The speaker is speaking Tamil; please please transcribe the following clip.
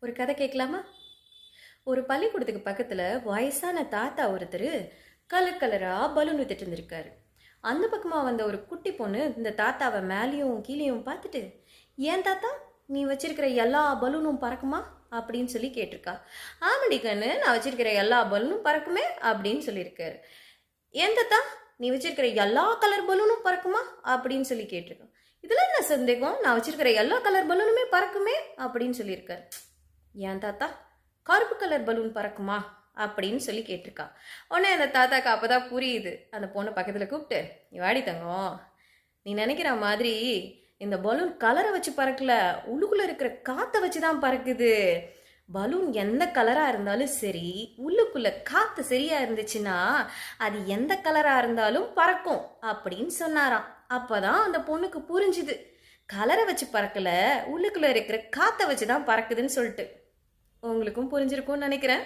ஒரு கதை கேட்கலாமா? ஒரு பள்ளிக்கூடத்துக்கு பக்கத்தில் வயசான தாத்தா ஒருத்தர் கலர் கலராக பலூன் வித்துட்டு இருந்திருக்காரு. அந்த பக்கமாக வந்த ஒரு குட்டி பொண்ணு இந்த தாத்தாவை மேலேயும் கீழேயும் பார்த்துட்டு ஏன் தாத்தா? நீ வச்சிருக்கிற எல்லா பலூனும் பறக்குமா? அப்படின்னு சொல்லி கேட்டிருக்கா. ஆமாடி கண்ணு நான் வச்சிருக்கிற எல்லா பலூனும் பறக்குமே அப்படின்னு சொல்லியிருக்காரு. ஏன் தாத்தா? நீ வச்சிருக்கிற எல்லா கலர் பலூனும் பறக்குமா? அப்படின்னு சொல்லி கேட்டிருக்கான் இதில் என்ன சந்தேகம்? நான் வச்சிருக்கிற எல்லா கலர் பலூனுமே பறக்குமே அப்படின்னு சொல்லியிருக்காரு. ஏன் தாத்தா? கருப்பு கலர் பலூன் பறக்குமா? அப்படின்னு சொல்லி கேட்டிருக்கா. உடனே அந்த தாத்தாக்கு அப்பதான் புரியுது. அந்த பொண்ணை பக்கத்தில் கூப்பிட்டு நீ வாடி தங்கம். நீ நினைக்கிற மாதிரி இந்த பலூன் கலரை வச்சு பறக்கல. உள்ளுக்குள்ள இருக்கிற காற்றை வச்சு தான் பறக்குது. பலூன் எந்த கலராக இருந்தாலும் சரி உள்ளுக்குள்ள காற்று சரியாக இருந்துச்சுன்னா அது எந்த கலராக இருந்தாலும் பறக்கும் அப்படின்னு சொன்னாராம். அப்போ தான் அந்த பொண்ணுக்கு புரிஞ்சுது. கலரை வச்சு பறக்கல. உள்ளுக்குள்ளே இருக்கிற காற்றை வச்சு தான் பறக்குதுன்னு சொல்லிட்டு. உங்களுக்கும் புரிஞ்சிருக்கும்னு நினைக்கிறேன்.